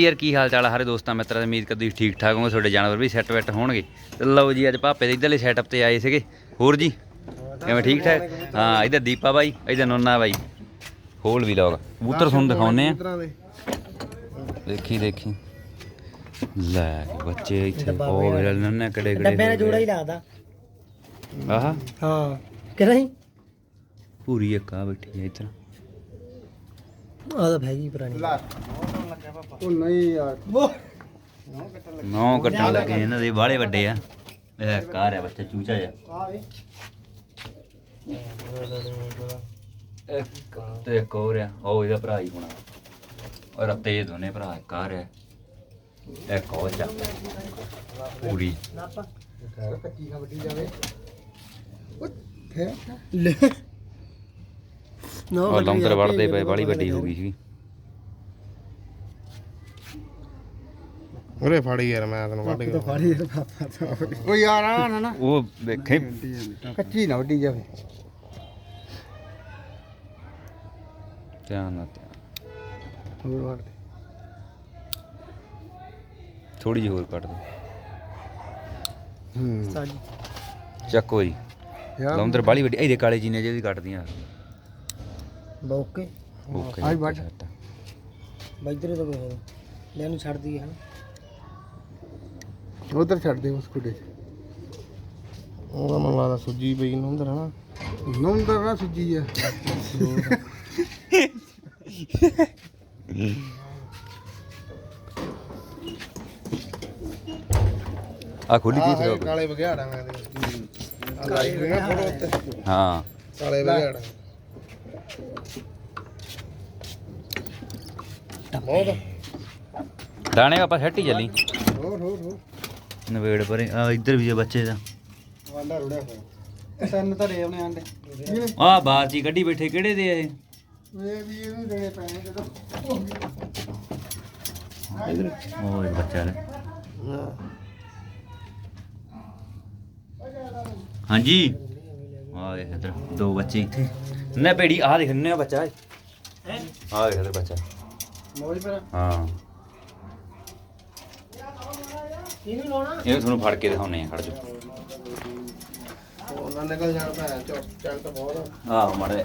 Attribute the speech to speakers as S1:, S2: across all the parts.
S1: ਯਾਰ ਕੀ ਹਾਲ ਚਾਲ ਸਾਰੇ ਦੋਸਤਾਂ ਮਿੱਤਰਾਂ ਦੀ ਉਮੀਦ ਕਰਦੀ ਠੀਕ ਠਾਕ ਹੋਗੇ ਤੁਹਾਡੇ ਜਾਨਵਰ ਵੀ ਸੈੱਟ ਵੈਟ ਹੋਣਗੇ। ਤੇ ਲਓ ਜੀ ਅੱਜ ਭਾਪੇ ਦੇ ਇਧਰਲੇ ਸੈਟਅਪ ਤੇ ਆਏ ਸੀਗੇ। ਹੋਰ ਜੀ ਕਿਵੇਂ ਠੀਕ ਠਾਕ? ਹਾਂ ਇਧਰ ਦੀਪਾ ਬਾਈ ਇਧਰ ਨੋਨਾ ਬਾਈ। ਹੋਲ ਵੀ ਲੋਗ ਕਬੂਤਰ ਤੁਹਾਨੂੰ ਦਿਖਾਉਨੇ ਆ। ਦੇਖੀ ਦੇਖੀ। ਲੈ ਬੱਚੇ ਇੱਥੇ ਉਹ ਵੇਲੇ ਨੰਨੇ ਕੜੇ ਕੜੇ
S2: ਡੱਬੇ ਦਾ ਜੋੜਾ ਹੀ ਲੱਗਦਾ।
S1: ਆਹ।
S2: ਹਾਂ। ਕਿ ਨਹੀਂ?
S1: ਪੂਰੀ ਇੱਕ ਆ ਬੈਠੀ ਹੈ ਇੱਧਰ।
S2: ਆ ਤਾਂ ਹੈਗੀ ਪੁਰਾਣੀ।
S3: ਉਹ ਨਹੀਂ ਯਾਰ।
S1: ਨੌ ਕੱਟਣ ਲੱਗੇ ਇਹਨਾਂ ਦੇ ਬਾਹਲੇ ਵੱਡੇ ਆ। ਇਹ ਕਾਰ ਹੈ ਬੱਚਾ ਚੂਚਾ ਜਿਹਾ। ਇੱਕ ਤੇ ਇੱਕ ਹੋਰ ਆ ਉਹ ਇਹਦਾ ਭਰਾ ਹੀ ਹੋਣਾ। ਔਰ ਰੱਤੇ ਦੋਨੇ ਭਰਾ ਇੱਕ ਆ ਰਿਹਾ ਇੱਕ ਚਾ ਪੂਰੀ
S3: ਘਰ ਕੱਚੀ ਨਾ ਵੱਡੀ ਜਾਵੇ ਉਹ ਹੈ
S2: ਲੈ ਨੋ
S1: ਉਹ ਲੰਦਰ ਵੜਦੇ ਪਏ ਬਾਲੀ ਵੱਡੀ ਹੋ ਗਈ ਸੀ।
S3: ਉਰੇ ਫੜੀ ਯਾਰ ਮੈਂ ਤੈਨੂੰ ਵੱਢ ਕੇ ਫੜੀ ਯਾਰ ਪਾਪਾ ਉਹ ਯਾਰ ਆ ਨਾ ਨਾ।
S1: ਉਹ ਵੇਖੇ
S3: ਕੱਚੀ ਨਾ ਵੱਡੀ ਜਾਵੇ।
S1: ਧਿਆਨ ਨਾਲ ਧਿਆਨ।
S3: ਹੋਰ ਵੱਢ ਦੇ।
S1: ਥੋੜੀ ਜਿਹੀ ਹੋਰ ਕੱਟ ਦੋ।
S3: ਹੂੰ।
S2: ਸਾਡੀ
S1: ਚੱਕੋ ਜੀ
S3: ਯਾਰ
S1: ਲੰਦਰ ਬਾਲੀ ਵੱਡੀ। ਇਹਦੇ ਕਾਲੇ ਜੀਨੇ ਜਿਹੀ ਕੱਟਦੀਆਂ
S2: ਬੋਕੇ।
S1: ਓਕੇ
S3: ਆਈ ਵੱਢ।
S2: ਬੈਦਰੇ ਤੋਂ ਕੋਈ ਲੈ ਨੂੰ ਛੱਡ ਦਈਏ
S3: ਉਧਰ ਛੱਡ ਦੇ ਉਸ ਕੁੜੇ ਉਹਦਾ ਮਨ ਲੱਗਦਾ ਸੁੱਜੀ ਪਈ ਨੂੰ ਅੰਦਰ ਹਨਾ? ਨੰਦਰ ਨਾ ਸੁੱਜੀ ਆ।
S1: ਆ ਖੋਲੀ ਦੀ ਫਿਰ
S3: ਕਾਲੇ ਬਗਿਆੜਾਂ ਦੇ ਆ ਲਾਈਟ ਨਾ ਫੋਟੋ ਉੱਤੇ।
S1: ਹਾਂ।
S3: ਕਾਲੇ ਬਗਿਆੜਾਂ ਬਹੁਤ।
S1: ਦਾਣੇ ਆਪਾਂ ਸੱਟ ਹੀ ਚੱਲੀ।
S3: ਹੋਰ ਹੋਰ ਹੋਰ।
S1: ਨਵੇੜ ਪਰੇ। ਆ ਇੱਧਰ ਵੀ ਆ ਬੱਚੇ ਦਾ।
S3: ਆਂਡਾ ਰੁੜਿਆ ਹੋਇਆ। ਸੰਨ ਧਰੇ ਉਹਨੇ ਆਂਡੇ।
S1: ਆ ਬਾਹਰ ਜੀ ਕੱਢੀ ਬੈਠੇ ਕਿਹੜੇ ਦੇ ਆ ਇਹ?
S3: ਇਹ ਵੀ ਇਹਨੂੰ ਦੇਣੇ ਪੈਣੇ ਜਦੋਂ।
S1: ਉਹ ਇੱਕ ਬੱਚਾ ਹਾਂਜੀ। ਆ ਦੇਖ ਇੱਧਰ ਦੋ ਬੱਚੇ ਇੱਥੇ। ਨਾ ਭੇੜੀ ਆ ਦੇਖ ਬੱਚਾ ਹੈ? ਆ ਦੇਖ ਇੱਧਰ ਬੱਚਾ।
S3: ਮੋਜ ਪਰ
S1: ਹਾਂ।
S2: ਇਹਨੂੰ ਲਾਉਣਾ?
S1: ਇਹ ਤੁਹਾਨੂੰ ਫੜ ਕੇ ਦਿਖਾਉਨੇ ਆ ਖੜ ਜਾ
S3: ਉਹਨਾਂ ਨਿਕਲ ਜਾਣ ਭੈਣ ਚੱਲ ਤਾਂ ਬਹੁਤ
S1: ਆਹ ਮੜੇ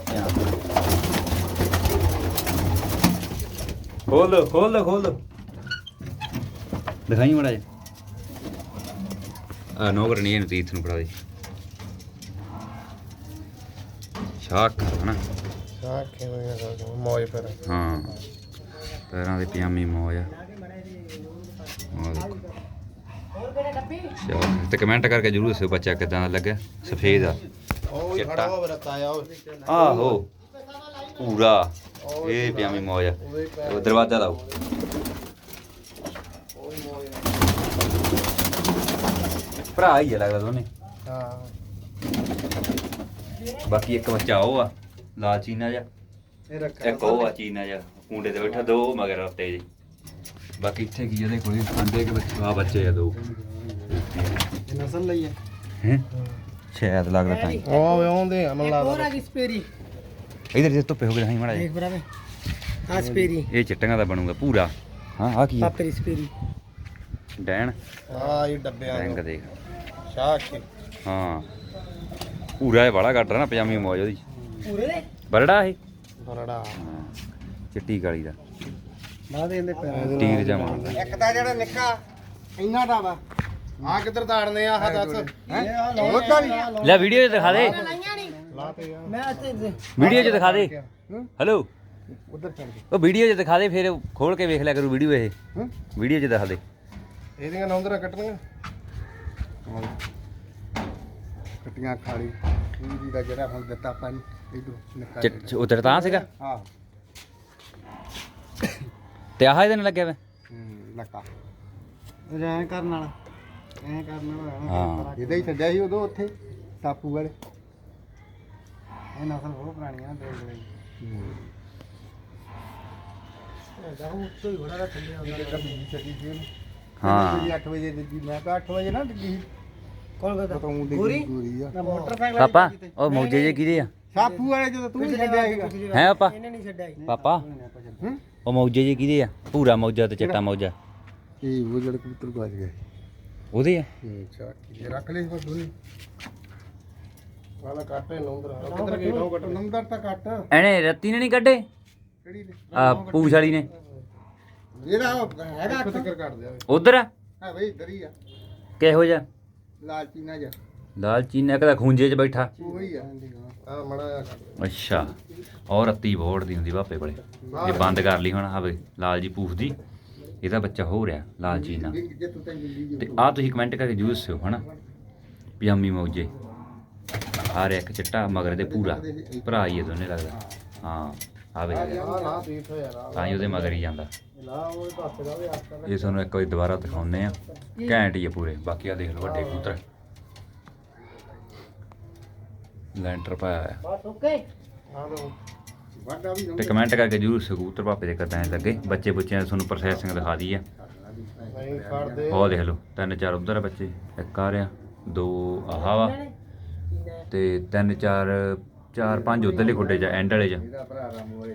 S1: ਖੋਲ ਖੋਲ ਖੋਲ ਦਿਖਾਈ ਮੜਾ ਜੀ ਆ ਨੋ ਕਰਨੀ ਇਹਨੂੰ ਤੀਥ ਨੂੰ ਫੜਾ ਦੇ। ਸ਼ਾਕ ਹਨਾ?
S3: ਸਾਖ ਕਿਵੇਂ ਕਰਦਾ ਮੋਜ ਪਰ
S1: ਹਾਂ। ਪੈਰਾਂ ਦੇ ਪਜਾਮੀ ਮੌਜ ਆ। ਆਹ ਦੇਖੋ ਸ਼ਾਕ ਤੇ ਕਮੈਂਟ ਕਰਕੇ ਜਰੂਰ ਦੱਸਿਓ ਬੱਚਾ ਕਿਦਾਂ ਦਾ ਲੱਗਿਆ? ਸਫੇਦ ਆ।
S3: ਉਹ ਹੀ। ਖੜਾ
S1: ਆਹੋ। ਪੂਰਾ ਇਹ ਪਜਾਮੀ ਮੌਜ ਆ। ਉਹ ਦਰਵਾਜ਼ਾ ਲਾਓ। ਭਰਾ ਹੀ ਆ ਲੱਗਦਾ ਦੋਨੇ।
S3: ਹਾਂ।
S1: ਬਾਕੀ ਇੱਕ ਬੱਚਾ ਉਹ ਆ ਲਾਲ ਚੀਨਾ ਜਾ ਇੱਕ ਉਹ ਆ ਚੀਨਾ ਜਾ ਕੁੰਡੇ ਤੇ ਬੈਠਾ ਦੋ ਮਗਰ ਉੱਤੇ ਜੀ ਬਾਕੀ ਇੱਥੇ ਕੀ ਇਹਦੇ ਕੋਈ ਖਾਂਦੇ ਕਿ ਬੱਚੇ ਆ ਬੱਚੇ ਆ ਦੋ।
S3: ਨਸਲ ਲਈ ਹੈ।
S1: ਹੈ? ਸ਼ਾਇਦ ਲੱਗਦਾ ਤਾਂ ਹੀ।
S3: ਉਹ ਆਉਂਦੇ ਆ ਮਨ
S2: ਹੋਰ
S3: ਲੱਗਦਾ
S2: ਆ ਗਈ ਸਪੇਰੀ।
S1: ਇਧਰ ਜੇ ਧੁੱਪੇ ਹੋ ਗਏ ਨਹੀਂ ਮੜਾ
S2: ਦੇਖ ਬਰਾਵੇ ਆ ਸਪੇਰੀ।
S1: ਇਹ ਚਿੱਟੀਆਂ ਦਾ ਬਣੂਗਾ ਪੂਰਾ। ਹਾਂ ਆ ਕੀ ਆ?
S2: ਪਾਪੇ ਦੀ ਸਪੇਰੀ।
S1: ਡੈਣ।
S3: ਆ ਇਹ ਡੱਬਿਆਂ
S1: ਰੰਗ
S3: ਨੂੰ
S1: ਦੇਖ।
S3: ਸ਼ਾਖ ਕੇ
S1: ਹਾਂ। ਪੂਰਾ ਇਹ ਬੜਾ ਕੱਟ ਰਿਹਾ ਨਾ ਪਜਾਮੀ ਮੌਜ ਉਹਦੀ।
S2: ਪੂਰੇ? ਦੇ
S1: ਬਰੜਾ ਇਹ?
S3: ਬਰੜਾ।
S1: ਹਾਂ ਚਿੱਟੀ ਕਾਲੀ ਦਾ।
S3: ਨਾ ਦੇ ਇਹਦੇ ਪੈਰ
S1: ਟੀਰ ਜਾ ਮਾਰਦਾ
S3: ਇੱਕ ਤਾਂ ਜਿਹੜਾ ਨਿੱਕਾ ਇੰਨਾ ਦਾ ਵਾ ਆ ਕਿੱਧਰ ਤਾੜਨੇ ਆ? ਆਹ ਦੱਸ।
S1: ਲੈ ਵੀਡੀਓ 'ਚ ਦਿਖਾ ਦੇ। ਵੀਡੀਓ 'ਚ ਦਿਖਾ ਦੇ। ਹੈਲੋ
S3: ਉਧਰ ਚੱਲ ਗਏ
S1: ਉਹ ਵੀਡੀਓ 'ਚ ਦਿਖਾ ਦੇ ਫਿਰ ਖੋਲ ਕੇ ਵੇਖ ਲਿਆ ਕਰੂ ਵੀਡੀਓ ਇਹ। ਵੀਡੀਓ 'ਚ ਦਿਖਾ ਦੇ।
S3: ਇਹਦੀਆਂ ਨੌਂਦਰਾਂ ਕੱਟਣੀਆਂ। ਕੱਟੀਆਂ ਖਾਲੀ। ਇਹਦੀ ਦਾ ਜਿਹੜਾ ਹੁਣ ਦਿੱਤਾ ਆਪਾਂ ਨੂੰ ਇਧਰ ਨਿੱਕਾ
S1: ਚਿੱਟ- ਉਹ ਤੇਰਾ ਤਾਂ ਸੀਗਾ?
S3: ਹਾਂ
S1: ਤੇ ਆਹ ਇਹਦੇ ਨਾਲ ਲੱਗਿਆ ਵੇ?
S3: ਲੱਕਾ। ਐਂ ਕਰਨ ਵਾਲਾ। ਐਂ ਕਰਨ
S1: ਹਾਂ।
S3: ਇਹਦਾ ਹੀ ਛੱਡਿਆ ਸੀ ਉਦੋਂ ਉੱਥੇ ਟਾਪੂ ਵਾਲੇ। ਇਹ ਨਸਲ ਬਹੁਤ ਪੁਰਾਣੀ ਆ ਦੇਖ ਲਈ
S2: ਜਾਉ ਉੱਤੋਂ ਹੀ ਬੜਾ ਦਾ ਥੱਲੇ ਆਉਂਦਾ
S3: ਇਹ ਕਬੀ ਛੱਡੀ ਸੀ ਉਹਨੂੰ।
S1: ਹਾਂ।
S3: 8 ਵਜੇ ਦਿੱਤੀ ਮੈਂ ਕਿਹਾ 8 ਵਜੇ ਨਾ ਦਿੱਤੀ
S2: ਕੌਣ ਕਰਦਾ
S3: ਬਤਾਉਂ ਦੀ
S2: ਗੋਰੀ?
S3: ਗੋਰੀ ਆ।
S2: ਮੋਟਰਸਾਈਕਲ
S1: ਪਾਪਾ ਉਹ ਮੌਜੇ ਜੇ ਕਿਹਦੇ ਆ?
S3: ਸਾਪੂ ਵਾਲੇ ਜਦੋਂ ਤੂੰ ਹੀ ਛੱਡਿਆ ਸੀਗਾ।
S1: ਹੈ ਪਾਪਾ?
S2: ਇਹਨੇ ਨਹੀਂ ਛੱਡਿਆ ਸੀ।
S1: ਪਾਪਾ?
S3: ਹੂੰ
S1: ਉਹ ਮੌਜੇ ਜੀ ਕਿਹਦੇ ਆ? ਪੂਰਾ ਮੌਜਾ ਤੇ ਚਿੱਟਾ ਮੌਜਾ।
S3: ਇਹ ਉਹ ਜਿਹੜੇ ਕਬੂਤਰ ਗਵਾਚ ਗਏ
S1: ਉਹਦੇ ਆ।
S3: ਅੱਛਾ ਇਹ ਰੱਖ ਲਈ ਪਰ ਦੋਨੇ। ਵਾਲਾ ਕੱਟ ਹੈ ਨੰਬਰ ਕਿੱਧਰ ਗਏ ਨੋ ਕੱਟ। ਨੰਬਰ ਤਾਂ ਕੱਟ।
S1: ਐਨੇ ਰੱਤੀ ਨੇ ਨਹੀਂ ਕੱਢੇ?
S3: ਕਿਹੜੀ ਨੇ
S1: ਆ ਪੂਛ ਵਾਲੀ ਨੇ।
S3: ਇਹਦਾ ਉਹ ਹੈਗਾ ਅੱਖ ਤੱਕ ਕੱਟ ਦਿਆ।
S1: ਉਧਰ ਆ।
S3: ਹਾਂ ਬਈ ਦਰੀ ਆ।
S1: ਕਿਹੋ ਜਿਹਾ?
S3: ਲਾਲਚੀ ਨਾ ਜਾ
S1: ਲਾਲ ਚੀਨਾ ਕਦਾ ਖੂੰਜੇ 'ਚ ਬੈਠਾ।
S3: ਉਹ ਆ। ਆ ਮੜਾ ਆ
S1: ਅੱਛਾ। ਔਰ ਰੱਤੀ ਬੋੜ ਦੀ ਹੁੰਦੀ ਪਾਪੇ ਕੋਲੇ। ਇਹ ਬੰਦ ਕਰ ਲਈ ਹੁਣ ਆਵੇ ਲਾਲ ਜੀ ਪੂਛ ਦੀ। ਇਹਦਾ ਬੱਚਾ ਹੋ ਰਿਹਾ, ਲਾਲ ਚੀਨਾ
S3: ਤੇ
S1: ਆ ਤੁਸੀਂ ਕਮੈਂਟ ਕਰਕੇ ਜਰੂਰ ਦੱਸਿਓ, ਹਨਾ? ਪਜਾਮੀ ਮੌਜੇ ਆ ਰਿਹਾ ਇੱਕ ਚਿੱਟਾ, ਮਗਰ ਦੇ ਪੂਰਾ ਭਰਾ ਹੀ ਇਹ ਦੋਨੇ ਲੱਗਦਾ। ਹਾਂ
S3: ਆ ਲਾ
S1: ਤਾਂ ਹੀ ਉਹਦੇ ਮਗਰ ਹੀ ਜਾਂਦਾ। ਇਹ ਤੁਹਾਨੂੰ ਇੱਕ ਵਾਰੀ ਦੁਬਾਰਾ ਦਿਖਾਉਂਦੇ ਆ ਘੈਂਟ ਹੀ ਆ ਪੂਰੇ। ਬਾਕੀ ਆ ਦੇਖ ਲਓ, ਵੱਡੇ ਕਬੂਤਰ। ਲੈਂਟਰ ਪਾਇਆ ਹੋਇਆ।
S2: ਬਸ ਓਕੇ।
S3: ਆ ਲੋ
S1: ਤੇ ਕਮੈਂਟ ਕਰਕੇ ਜਰੂਰ ਕਬੂਤਰ ਭਾਪੇ ਦੇ ਕਰਦਾਂ ਲੱਗੇ। ਬੱਚੇ ਬੁੱਚਿਆਂ ਦੀ ਤੁਹਾਨੂੰ ਪ੍ਰੋਸੈਸਿੰਗ ਦਿਖਾ ਦਈ ਆ
S3: ਦੇ
S1: ਉਹ ਦੇਖ ਲਓ ਤਿੰਨ ਚਾਰ ਉਧਰ ਆ ਬੱਚੇ ਇੱਕ ਆ ਰਿਹਾ ਦੋ ਆਹ ਵਾ ਤੇ ਤਿੰਨ ਚਾਰ ਚਾਰ ਪੰਜ ਉਧਰਲੇ ਖੁੱਡੇ ਚ ਐਂਡ ਵਾਲੇ ਚ
S3: ਦਾ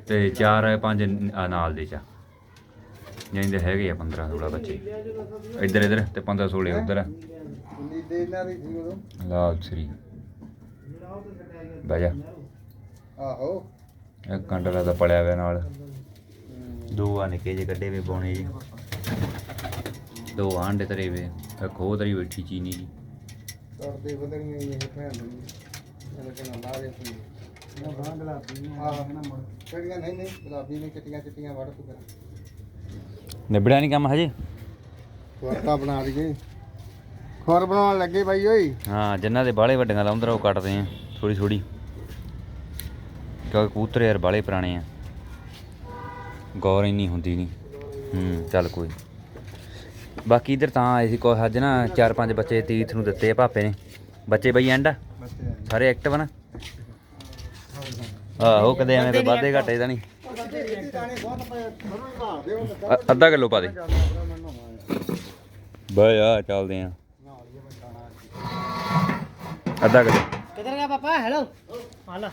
S1: ਤੇ ਚਾਰ ਪੰਜ ਆ ਨਾਲ ਦੇ ਚ ਜਾਨੀ ਦੇ ਹੈਗੇ ਆ 15 16 ਬੱਚੇ। ਇੱਧਰ ਇੱਧਰ ਤੇ 15 16 ਉਧਰ ਆ।
S3: ਦੇ ਦੀ
S1: ਲਾਲ ਸ੍ਰੀ ਬਹਿ ਜਾ।
S3: ਆਹੋ।
S1: ਇੱਕ ਕੰਡਲਾ ਦਾ ਪੜਿਆ ਹੋਇਆ ਨਾਲ। ਦੋ ਆ ਨਿੱਕੇ ਜਿਹੇ ਕੱਢੇ ਵੇ ਬੋਣੇ ਜੀ ਦੋ ਆਂਡੇ ਤਰੇ ਵੇ ਇੱਕ ਉਹ ਤਰੀ ਬੈਠੀ ਚੀਨੀ ਜੀ।
S3: ਕਰਦੇ ਬਦਲੀਆਂ ਇਹ ਭੈਣ ਦੀ ਇਹਨੇ ਕਿਹਾ ਲਾ ਦੇ ਤੂੰ। ਨਾ ਬਾਂਹ ਗੁਲਾਬੀ ਆਹ ਨਾ ਮੁੜ ਕਿਹੜੀਆਂ ਨਹੀਂ ਨਹੀਂ ਗੁਲਾਬੀ ਨੇ ਚਿੱਟੀਆਂ ਚਿੱਟੀਆਂ ਵੜ ਤੂੰ ਕਰ
S1: ਨਿਬੜਿਆ ਨਹੀਂ ਕੰਮ ਹਜੇ?
S3: ਖੁਰਤਾ ਬਣਾ ਲਈਏ। ਖੁਰ ਬਣਾਉਣ ਲੱਗੇ ਬਾਈ ਓਏ।
S1: ਹਾਂ ਜਿਨ੍ਹਾਂ ਦੇ ਬਾਲੇ ਵੱਡੀਆਂ ਲਾਉਂਦਰ ਉਹ ਕੱਟਦੇ ਆ ਥੋੜੀ ਥੋੜੀ ਕਿਉਂਕਿ ਕਬੂਤਰ ਯਾਰ ਬਾਲੇ ਪੁਰਾਣੇ ਆ। ਗੌਰ ਇੰਨੀ ਹੁੰਦੀ ਨਹੀਂ। ਹੂੰ ਚੱਲ ਕੋਈ ਬਾਕੀ ਇਧਰ ਤਾਂ ਆਏ ਸੀ ਕੋਈ ਅੱਜ ਨਾ ਚਾਰ ਪੰਜ ਬੱਚੇ ਤੀਰਥ ਨੂੰ ਦਿੱਤੇ ਆ ਭਾਪੇ ਨੇ। ਬੱਚੇ ਬਈ ਐਂਡ ਆ? ਸਾਰੇ ਐਕਟਿਵ ਨਾ? ਆਹੋ ਕਦੇ ਐਵੇਂ ਕੋਈ ਵਾਧੇ ਘਾਟੇ ਦਾ ਨਹੀਂ। ਅੱਧਾ ਕਿਲੋ ਪਾ ਦੇ। ਬਈ ਆ ਚੱਲਦੇ ਆ। ਅੱਧਾ ਕਿਲੋ।
S2: ਕਿੱਧਰ ਗਿਆ ਪਾਪਾ? ਹੈਲੋ ਹਾਲਾ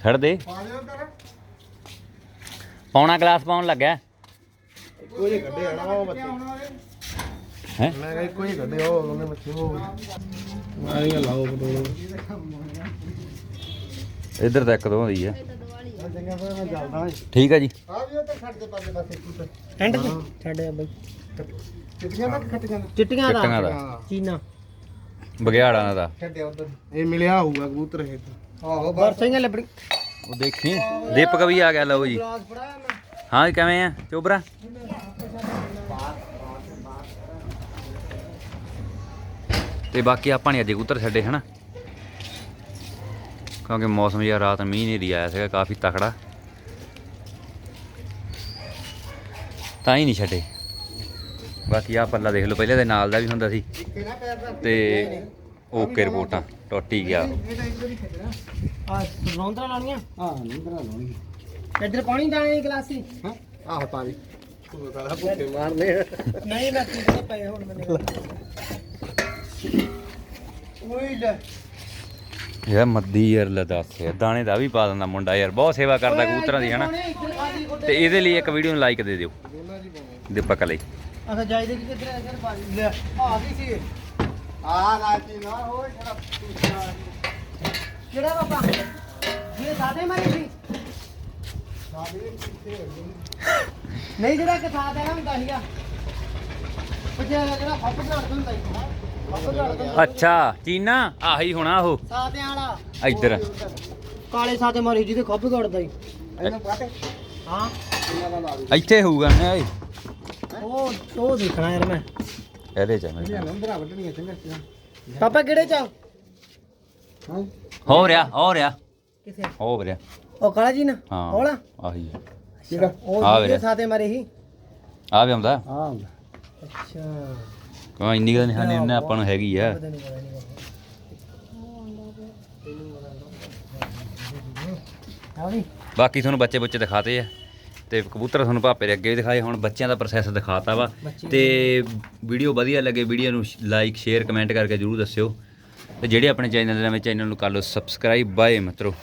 S1: ਛੱਡ ਦੇ। ਪੌਣਾ ਗਲਾਸ ਪਾਉਣ ਲੱਗਾ
S3: ਇੱਕੋ ਜਿਹੇ ਕੱਢੇ ਆਣਾ ਉਹ ਬੱਚੇ।
S1: ਹੈ?
S3: ਮੈਂ ਕਿਹਾ ਇੱਕੋ ਜਿਹੇ ਕੱਢੇ ਉਹ ਉਹਨੇ ਬੱਚੇ ਉਹ। ਮਾਰੀਆਂ ਲਾਓ ਬਟੋਲੋ
S1: ਇੱਧਰ ਤਾਂ ਇੱਕ ਦੋ ਹੁੰਦੀ ਆ।
S3: ਚੰਗਾ ਫਿਰ ਮੈਂ ਚੱਲਦਾ
S1: ਠੀਕ ਆ ਜੀ।
S3: ਆ ਵੀ ਉੱਤੇ ਛੱਡ ਦੇ ਪਾਸੇ ਪਾਸੇ
S2: ਐਂਡ ਤੇ ਛੱਡ ਆ ਬਈ।
S3: ਚਿੱਟੀਆਂ ਤਾਂ ਖੱਟੀਆਂ
S2: ਚਿੱਟੀਆਂ ਦਾ।
S1: ਚਿੱਟੀਆਂ ਦਾ।
S2: ਚੀਨਾ।
S1: ਬਗਿਆੜਾਂ ਦਾ।
S3: ਛੱਡਿਆ ਉਧਰ। ਇਹ ਮਿਲਿਆ ਹੋਊਗਾ ਕਬੂਤਰ ਇਹ ਆਹੋ
S2: ਬਰਸਾਈਆਂ ਲੱਭਣੀ।
S1: ਉਹ ਦੇਖੀ। ਦੀਪਕ ਵੀ ਆ ਗਿਆ ਲਓ ਜੀ। ਹਾਂ ਕਿਵੇਂ ਆ? ਚੋਬਰਾ? ਤੇ ਬਾਕੀ ਆਪਾਂ ਨੇ ਅੱਜ ਕਬੂਤਰ ਛੱਡੇ ਹਨਾ? ਕਿਉਂਕਿ ਮੌਸਮ ਯਾਰ ਰਾਤ ਮੀਂਹ ਨਹੀਂ ਦੀ ਆਇਆ ਸੀਗਾ ਕਾਫੀ ਤਕੜਾ। ਤਾਂ ਹੀ ਨਹੀਂ ਛੱਡੇ। ਬਾਕੀ ਆ ਪੱਲਾ ਦੇਖ ਲਓ ਪਹਿਲੇ ਦੇ ਨਾਲ ਦਾ ਵੀ ਹੁੰਦਾ ਸੀ। ਤੇ ਓਕੇ ਰਿਪੋਰਟਾਂ ਟੁੱਟ ਹੀ ਗਿਆ।
S2: ਆ ਰੌਂਦਰਾ ਲਾਉਣੀਆਂ
S3: ਹਾਂ
S2: ਇੱਧਰ ਪਾਣੀ ਦਾਣੇ ਦੀ ਗਲਾਸੀ
S3: ਹਾਂ। ਆਹ ਪਾ ਲਈ ਤੂੰ ਕਹਦਾ ਭੁੱਖੇ ਮਾਰਨੇ
S2: ਨਹੀਂ ਮੈਂ ਪੀਂਦਾ ਪਏ ਹੁਣ ਮੈਨੂੰ।
S3: ਓਏ ਲੈ।
S1: ਯਾਰ ਮੱਦੀ ਯਾਰ ਲੈ ਦੱਸ ਯਾਰ ਦਾਣੇ ਦਾ ਵੀ ਪਾ ਦਿੰਦਾ ਮੁੰਡਾ ਯਾਰ ਬਹੁਤ ਸੇਵਾ ਕਰਦਾ ਕਬੂਤਰਾਂ ਦੀ ਹਨਾ? ਤੇ ਇਹਦੇ ਲਈ ਇੱਕ ਵੀਡੀਓ ਨੂੰ ਲਾਈਕ ਦੇ ਦਿਓ। ਦੀਪਕ ਲਈ।
S2: ਅਸਾਂ ਜਾਇਦੇ ਕਿ ਕਿੱਧਰ ਇੱਧਰ ਬਾਜੀ ਲੈ ਆ ਗਈ ਸੀ।
S3: ਆ ਲਾਚੀ ਨਾ ਹੋਏ ਜਿਹੜਾ ਪੀਛਾ
S2: ਕਿਹੜਾ ਬਾਬਾ ਇਹ ਸਾਦੇ ਮਾਰੇ ਸੀ?
S3: ਸਾਡੇ ਪਿੱਛੇ
S2: ਨਹੀਂ ਜਿਹੜਾ ਕਿ ਸਾਦਾ ਨਾ ਹੁੰਦਾ ਸੀਗਾ। ਪਿੱਛੇ ਜਿਹੜਾ ਫੱਪ ਝਾੜ ਹੁੰਦਾ ਸੀ। ਫੱਪ ਝਾੜ ਹੁੰਦਾ
S1: ਅੱਛਾ ਚੀਨਾ? ਆਹੀ ਹੋਣਾ ਉਹ।
S2: ਸਾਦਿਆਂ ਵਾਲਾ।
S1: ਇੱਧਰ।
S2: ਕਾਲੇ ਸਾਦੇ ਮਾਰੇ ਜਿਹਦੇ ਖੱਪ ਘੜਦਾ ਸੀ।
S3: ਇਹਨੂੰ ਪਾਟੇ
S2: ਹਾਂ।
S3: ਦਾ ਦੇ।
S1: ਇੱਥੇ ਹੋਊਗਾ ਨਾ ਓਏ
S2: ਉਹ ਉਹ ਦੇਖਣਾ ਯਾਰ ਮੈਂ
S1: ਇਹਦੇ ਚ ਆ
S3: ਇਹ ਨੰਬਰਾਂ ਵੱਢਣੀਆਂ ਚੰਗਾ ਚੰਗਾ
S2: ਪਾਪਾ ਕਿਹੜੇ ਚ ਆ?
S3: ਹਾਂ
S1: ਹੋ ਰਿਹਾ ਹੋ ਰਿਹਾ।
S2: ਕਿੱਥੇ?
S1: ਹੋ ਰਿਹਾ।
S2: ਉਹ ਕਾਲਾ ਜੀ ਨਾ?
S1: ਹਾਂ
S2: ਹੋਲਾ
S1: ਆਹੀ ਆ
S3: ਕਿਹੜਾ
S2: ਉਹ
S1: ਆ
S2: ਜਿਹਦੇ
S1: ਵੀਰੇ।
S2: ਸਾਦੇ ਮਾਰੇ ਸੀ।
S1: ਆ ਵੀ ਆਉਂਦਾ?
S3: ਹਾਂ
S2: ਅੱਛਾ।
S1: ਕੋਈ ਇੰਨੀ ਗੱਲ ਨਿਸ਼ਾਨੀ ਨਾ ਆਪਾਂ ਨੂੰ ਹੈਗੀ ਆ।
S2: ਪਤਾ ਨਹੀਂ ਪਤਾ ਨਹੀਂ ਆ ਵੀ
S1: ਬਾਕੀ ਤੁਹਾਨੂੰ ਬੱਚੇ ਬੱਚੇ ਦਿਖਾਤੇ ਆ। ਤੇ ਕਬੂਤਰ ਤੁਹਾਨੂੰ ਭਾਪੇ ਦੇ ਅੱਗੇ ਵੀ ਦਿਖਾਏ ਹੁਣ ਬੱਚਿਆਂ ਦਾ ਪ੍ਰੋਸੈਸ ਦਿਖਾਤਾ ਵਾ। ਤੇ ਵੀਡੀਓ ਵਧੀਆ ਲੱਗੇ ਵੀਡੀਓ ਨੂੰ ਲਾਈਕ ਸ਼ੇਅਰ ਕਮੈਂਟ ਕਰਕੇ ਜਰੂਰ ਦੱਸਿਓ। ਤੇ ਜਿਹੜੇ ਆਪਣੇ ਚੈਨਲ ਦੇ ਨਵੇਂ ਚੈਨਲ ਨੂੰ ਕਰ ਲਓ ਸਬਸਕ੍ਰਾਈਬ ਬਾਏ ਮਿੱਤਰੋ।